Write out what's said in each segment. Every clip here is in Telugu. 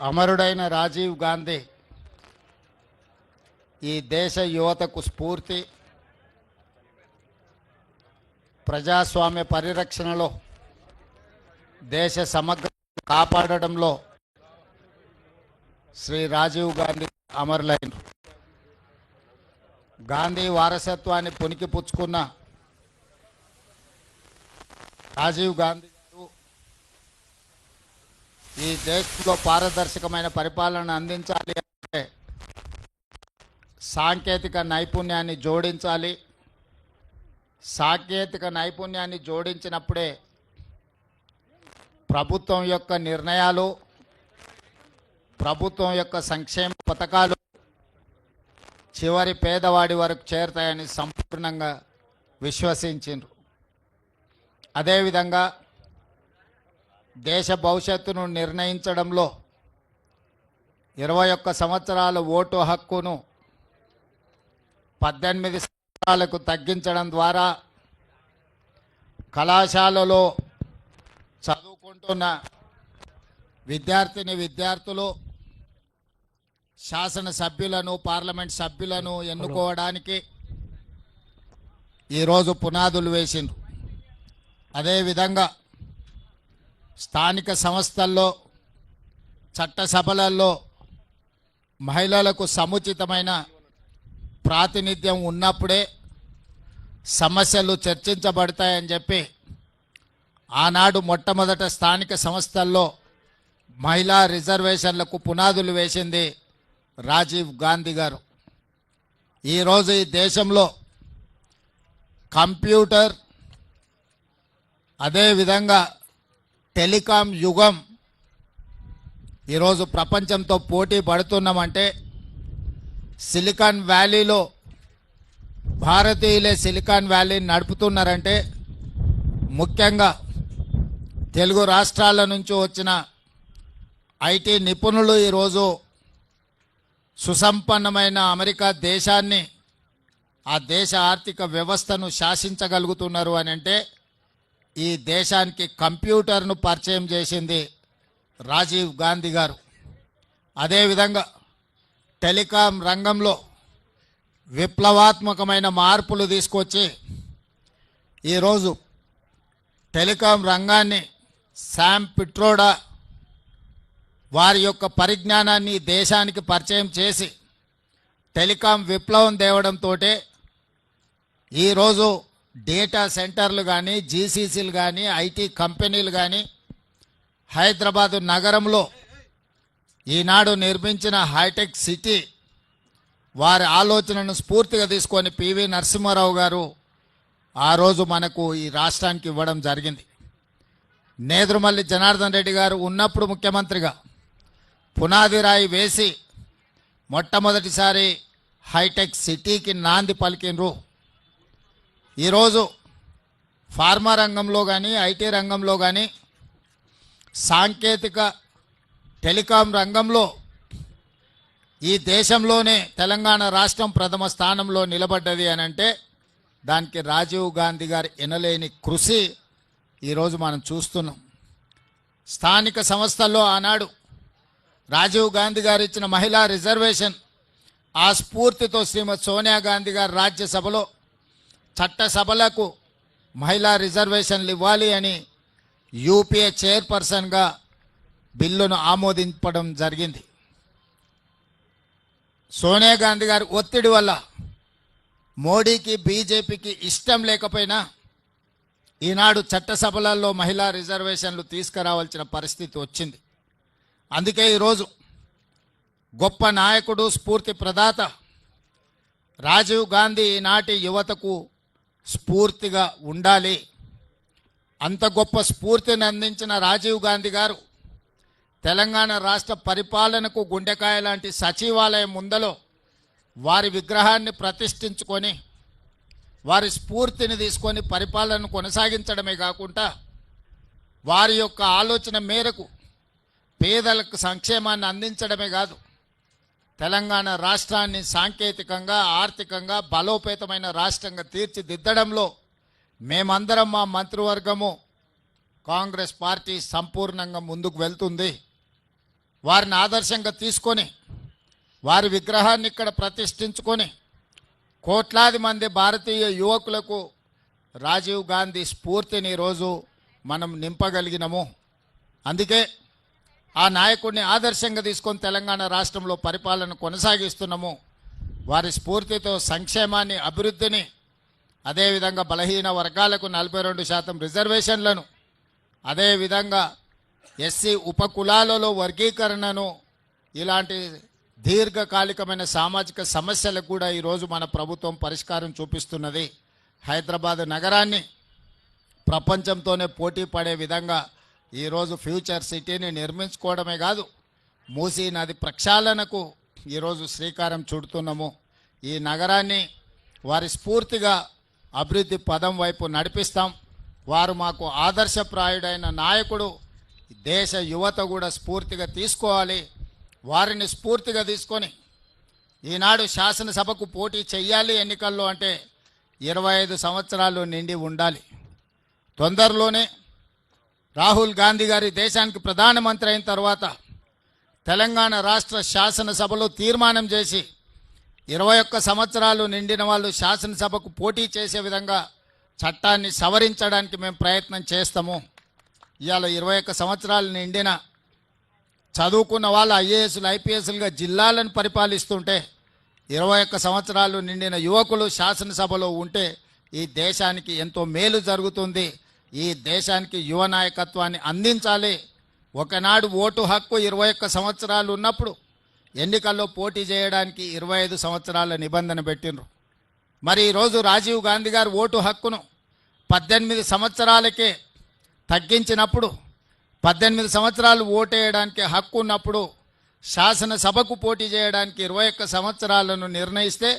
అమరుడైన రాజీవ్ గాంధీ ఈ దేశ యువతకు స్ఫూర్తి ప్రజాస్వామ్య పరిరక్షణలో దేశ సమగ్ర కాపాడడంలో శ్రీ రాజీవ్ గాంధీ అమరులైన. గాంధీ వారసత్వాన్ని పుణికిపుచ్చుకున్న రాజీవ్ గాంధీ ఈ దేశంలో పారదర్శకమైన పరిపాలన అందించాలి అంటే సాంకేతిక నైపుణ్యాన్ని జోడించాలి. సాంకేతిక నైపుణ్యాన్ని జోడించినప్పుడే ప్రభుత్వం యొక్క నిర్ణయాలు ప్రభుత్వం యొక్క సంక్షేమ పథకాలు చివరి పేదవాడి వరకు చేరుతాయని సంపూర్ణంగా విశ్వసించిండ్రు. అదేవిధంగా దేశ భవిష్యత్తును నిర్ణయించడంలో ఇరవై ఒక్క సంవత్సరాల ఓటు హక్కును పద్దెనిమిది సంవత్సరాలకు తగ్గించడం ద్వారా కళాశాలలో చదువుకుంటున్న విద్యార్థిని విద్యార్థులు శాసనసభ్యులను పార్లమెంట్ సభ్యులను ఎన్నుకోవడానికి ఈరోజు పునాదులు వేసిండ్రు. అదేవిధంగా స్థానిక సంస్థల్లో చట్టసభలలో మహిళలకు సముచితమైన ప్రాతినిధ్యం ఉన్నప్పుడే సమస్యలు చర్చించబడతాయని చెప్పి ఆనాడు మొట్టమొదట స్థానిక సంస్థల్లో మహిళా రిజర్వేషన్లకు పునాదులు వేసింది రాజీవ్ గాంధీ గారు. ఈరోజు ఈ దేశంలో కంప్యూటర్ అదేవిధంగా టెలికాం యుగం. ఈరోజు ప్రపంచంతో పోటీ పడుతున్నామంటే సిలికాన్ వ్యాలీలో భారతీయులే సిలికాన్ వ్యాలీని నడుపుతున్నారంటే ముఖ్యంగా తెలుగు రాష్ట్రాల నుంచి వచ్చిన ఐటీ నిపుణులు ఈరోజు సుసంపన్నమైన అమెరికా దేశాన్ని ఆ దేశ ఆర్థిక వ్యవస్థను శాసించగలుగుతున్నారు అని అంటే ఈ దేశానికి కంప్యూటర్ను పరిచయం చేసింది రాజీవ్ గాంధీ గారు. అదేవిధంగా టెలికాం రంగంలో విప్లవాత్మకమైన మార్పులు తీసుకొచ్చి ఈరోజు టెలికాం రంగాన్ని శామ్ పిట్రోడా వారి యొక్క పరిజ్ఞానాన్ని దేశానికి పరిచయం చేసి టెలికాం విప్లవం తేవడంతో ఈరోజు డేటా సెంటర్లు కానీ జీసీసీలు కానీ ఐటీ కంపెనీలు కానీ హైదరాబాదు నగరంలో ఈనాడు నిర్మించిన హైటెక్ సిటీ వారి ఆలోచనను స్ఫూర్తిగా తీసుకొని పివి నరసింహారావు గారు ఆ రోజు మనకు ఈ రాష్ట్రానికి ఇవ్వడం జరిగింది. నేదురుమల్లి జనార్దన్ రెడ్డి గారు ఉన్నప్పుడు ముఖ్యమంత్రిగా పునాది రాయి వేసి మొట్టమొదటిసారి హైటెక్ సిటీకి నాంది పలికినరు ఈరోజు ఫార్మా రంగంలో కానీ ఐటీ రంగంలో కానీ సాంకేతిక టెలికాం రంగంలో ఈ దేశంలోనే తెలంగాణ రాష్ట్రం ప్రథమ స్థానంలో నిలబడ్డది అని అంటే దానికి రాజీవ్ గాంధీ గారి ఎనలేని కృషి ఈరోజు మనం చూస్తున్నాం. స్థానిక సంస్థల్లో ఆనాడు రాజీవ్ గాంధీ గారు ఇచ్చిన మహిళా రిజర్వేషన్ ఆ స్ఫూర్తితో శ్రీమతి సోనియా గాంధీ గారు రాజ్యసభలో చట్టసభలకు మహిళా రిజర్వేషన్లు ఇవ్వాలి అని యూపీఏ చైర్పర్సన్గా బిల్లును ఆమోదించడం జరిగింది. సోనియా గాంధీ గారి ఒత్తిడి వల్ల మోడీకి బీజేపీకి ఇష్టం లేకపోయినా ఈనాడు చట్టసభలలో మహిళా రిజర్వేషన్లు తీసుకురావాల్సిన పరిస్థితి వచ్చింది. అందుకే ఈరోజు గొప్ప నాయకుడు స్ఫూర్తి ప్రదాత రాజీవ్ గాంధీ ఈనాటి యువతకు స్ఫూర్తిగా ఉండాలి. అంత గొప్ప స్ఫూర్తిని అందించిన రాజీవ్ గాంధీ గారు తెలంగాణ రాష్ట్ర పరిపాలనకు గుండెకాయ లాంటి సచివాలయం ముందలో వారి విగ్రహాన్ని ప్రతిష్ఠించుకొని వారి స్ఫూర్తిని తీసుకొని పరిపాలనను కొనసాగించడమే కాకుండా వారి యొక్క ఆలోచన మేరకు పేదలకు సంక్షేమాన్ని అందించడమే కాదు తెలంగాణ రాష్ట్రాన్ని సాంకేతికంగా ఆర్థికంగా బలోపేతమైన రాష్ట్రంగా తీర్చిదిద్దడంలో మేమందరం మా మంత్రివర్గము కాంగ్రెస్ పార్టీ సంపూర్ణంగా ముందుకు వెళ్తుంది. వారిని ఆదర్శంగా తీసుకొని వారి విగ్రహాన్ని ఇక్కడ ప్రతిష్ఠించుకొని కోట్లాది మంది భారతీయ యువకులకు రాజీవ్ గాంధీ స్ఫూర్తిని ఈరోజు మనం నింపగలిగినము. అందుకే ఆ నాయకుడిని ఆదర్శంగా తీసుకొని తెలంగాణ రాష్ట్రంలో పరిపాలన కొనసాగిస్తున్నాము. వారి స్ఫూర్తితో సంక్షేమాన్ని అభివృద్ధిని అదేవిధంగా బలహీన వర్గాలకు నలభై రెండు శాతం రిజర్వేషన్లను అదేవిధంగా ఎస్సీ ఉపకులాలలో వర్గీకరణను ఇలాంటి దీర్ఘకాలికమైన సామాజిక సమస్యలకు కూడా ఈరోజు మన ప్రభుత్వం పరిష్కారం చూపిస్తున్నది. హైదరాబాద్ నగరాన్ని ప్రపంచంతోనే పోటీ పడే విధంగా ఈరోజు ఫ్యూచర్ సిటీని నిర్మించుకోవడమే కాదు మూసీ నది ప్రక్షాళనకు ఈరోజు శ్రీకారం చుడుతున్నాము. ఈ నగరాన్ని వారి స్ఫూర్తిగా అభివృద్ధి పదం వైపు నడిపిస్తాం. వారు మాకు ఆదర్శప్రాయుడైన నాయకుడు దేశ యువత కూడా స్ఫూర్తిగా తీసుకోవాలి. వారిని స్ఫూర్తిగా తీసుకొని ఈనాడు శాసనసభకు పోటీ చేయాలి ఎన్నికల్లో అంటే ఇరవై ఐదు సంవత్సరాలు నిండి ఉండాలి. తొందరలోనే రాహుల్ గాంధీ గారి దేశానికి ప్రధానమంత్రి అయిన తర్వాత తెలంగాణ రాష్ట్ర శాసనసభలో తీర్మానం చేసి ఇరవై ఒక్క సంవత్సరాలు నిండిన వాళ్ళు శాసనసభకు పోటీ చేసే విధంగా చట్టాన్ని సవరించడానికి మేము ప్రయత్నం చేస్తాము. ఇవాళ ఇరవై ఒక్క సంవత్సరాలు నిండిన చదువుకున్న వాళ్ళు ఐఏఎస్లు ఐపీఎస్లుగా జిల్లాలను పరిపాలిస్తుంటే ఇరవై ఒక్క సంవత్సరాలు నిండిన యువకులు శాసనసభలో ఉంటే ఈ దేశానికి ఎంతో మేలు జరుగుతుంది. ఈ దేశానికి యువ నాయకత్వాన్ని అందించాలి. ఒకనాడు ఓటు హక్కు ఇరవై ఒక్క సంవత్సరాలు ఉన్నప్పుడు ఎన్నికల్లో పోటీ చేయడానికి ఇరవై ఐదు సంవత్సరాల నిబంధన పెట్టినరు మరి ఈరోజు రాజీవ్ గాంధీ గారు ఓటు హక్కును పద్దెనిమిది సంవత్సరాలకే తగ్గించినప్పుడు పద్దెనిమిది సంవత్సరాలు ఓటేయడానికి హక్కు ఉన్నప్పుడు శాసనసభకు పోటీ చేయడానికి ఇరవై ఒక్క సంవత్సరాలను నిర్ణయిస్తే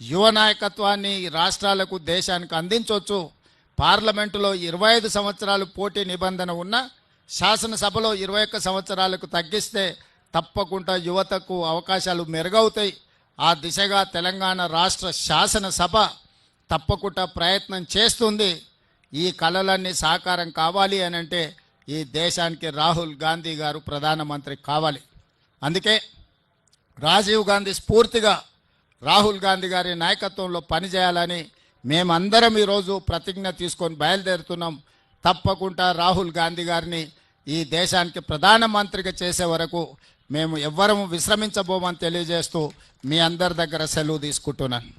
యువ నాయకత్వాన్ని ఈ రాష్ట్రాలకు దేశానికి అందించవచ్చు పార్లమెంటులో ఇరవై ఐదు సంవత్సరాలు పోటీ నిబంధన ఉన్న శాసనసభలో ఇరవై ఒక్క సంవత్సరాలకు తగ్గిస్తే తప్పకుండా యువతకు అవకాశాలు మెరుగవుతాయి. ఆ దిశగా తెలంగాణ రాష్ట్ర శాసనసభ తప్పకుండా ప్రయత్నం చేస్తుంది. ఈ కళలన్నీ సాకారం కావాలి అని అంటే ఈ దేశానికి రాహుల్ గాంధీ గారు ప్రధానమంత్రి కావాలి. అందుకే రాజీవ్ గాంధీ స్ఫూర్తిగా రాహుల్ గాంధీ గారి నాయకత్వంలో పనిచేయాలని మేమందరం ఈరోజు ప్రతిజ్ఞ తీసుకొని బయలుదేరుతున్నాం. తప్పకుండా రాహుల్ గాంధీ గారిని ఈ దేశానికి ప్రధానమంత్రిగా చేసే వరకు మేము ఎవ్వరము విశ్రమించబోమని తెలియజేస్తూ మీ అందరి దగ్గర సెలవు తీసుకుంటున్నాను.